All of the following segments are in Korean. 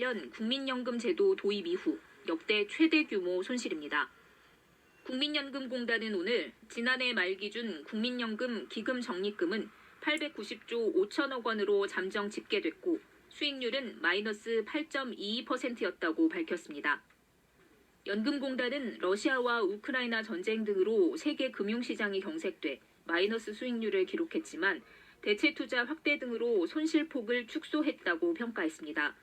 2018년 국민연금 제도 도입 이후 역대 최대 규모 손실입니다. 국민연금공단은 오늘 지난해 말 기준 국민연금 기금 적립금은 890조 5천억 원으로 잠정 집계됐고 수익률은 마이너스 8.22%였다고 밝혔습니다. 연금공단은 러시아와 우크라이나 전쟁 등으로 세계 금융시장이 경색돼 마이너스 수익률을 기록했지만 대체 투자 확대 등으로 손실폭을 축소했다고 평가했습니다.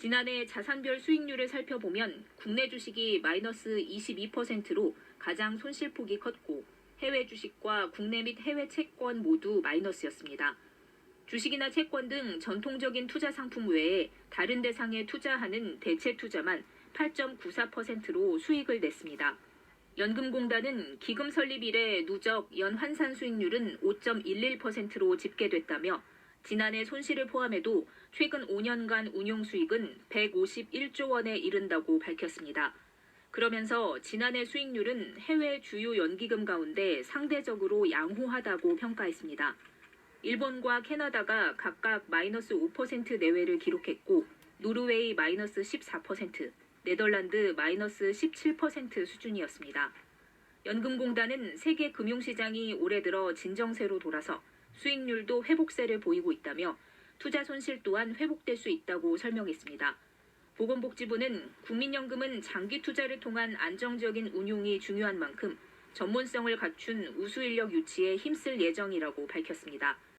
지난해 자산별 수익률을 살펴보면 국내 주식이 마이너스 22%로 가장 손실폭이 컸고 해외 주식과 국내 및 해외 채권 모두 마이너스였습니다. 주식이나 채권 등 전통적인 투자 상품 외에 다른 대상에 투자하는 대체 투자만 8.94%로 수익을 냈습니다. 연금공단은 기금 설립 이래 누적 연 환산 수익률은 5.11%로 집계됐다며 지난해 손실을 포함해도 최근 5년간 운용 수익은 151조 원에 이른다고 밝혔습니다. 그러면서 지난해 수익률은 해외 주요 연기금 가운데 상대적으로 양호하다고 평가했습니다. 일본과 캐나다가 각각 마이너스 5% 내외를 기록했고 노르웨이 마이너스 14%, 네덜란드 마이너스 17% 수준이었습니다. 연금공단은 세계 금융시장이 올해 들어 진정세로 돌아서 수익률도 회복세를 보이고 있다며 투자 손실 또한 회복될 수 있다고 설명했습니다. 보건복지부는 국민연금은 장기 투자를 통한 안정적인 운용이 중요한 만큼 전문성을 갖춘 우수 인력 유치에 힘쓸 예정이라고 밝혔습니다.